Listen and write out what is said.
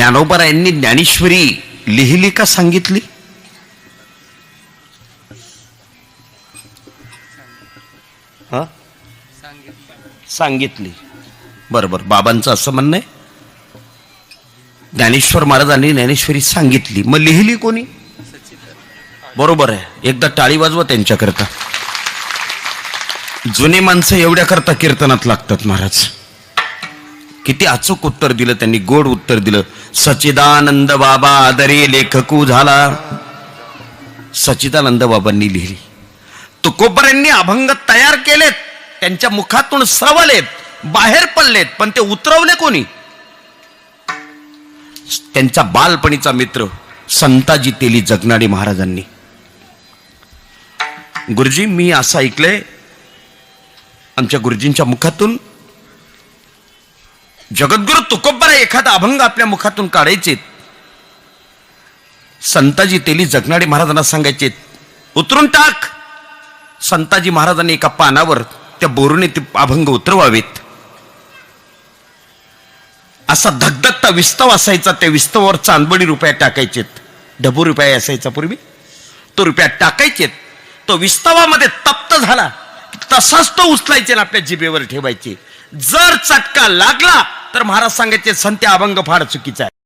ज्ञानोबरायांनी ज्ञानेश्वरी लिहिली का सांगितली? हा? सांगितली. बरोबर बाबांचं असं म्हणणं आहे. ज्ञानेश्वर महाराजांनी ज्ञानेश्वरी सांगितली. मग लिहिली कोणी? बरोबर आहे. एकदा टाळी वाजवा त्यांच्याकरता. जुने माणसं एवढ्या करता कीर्तनात लागतात महाराज. किती अचूक उत्तर दिलं त्यांनी गोड उत्तर दिलं. सचिदानंद बाबा आदरे लेखकू झाला. सचिदानंद बाबांनी लिहिली. तुकोबऱ्यांनी अभंग तयार केलेत त्यांच्या मुखातून स्रवलेत बाहेर पडलेत पण ते उतरवले कोणी? त्यांचा बालपणीचा मित्र संताजी तेली जगनाडे महाराजांनी. गुरुजी मी असं ऐकलंय आमच्या गुरुजींच्या मुखातून जगद्गुरु तुकोबरा एखादा अभंग आपल्या मुखातून काढायचे. संताजी तेली जगनाडे महाराजांना सांगायचे उतरून टाक. संताजी महाराजांनी एका पानावर त्या बोरूने ते अभंग उतरवावेत. असा धगधगता विस्तव असायचा त्या विस्तवावर चांदबडी रुपया टाकायचेत. डबू रुपया असायचा पूर्वी. तो रुपया टाकायचेत. तो विस्तवामध्ये तप्त झाला. तसाच तो उचलायचे आपल्या जिभेवर ठेवायचे. जर चटका लागला तर महाराज सांगायचे संत्या अभंग फार चुकीचा आहे.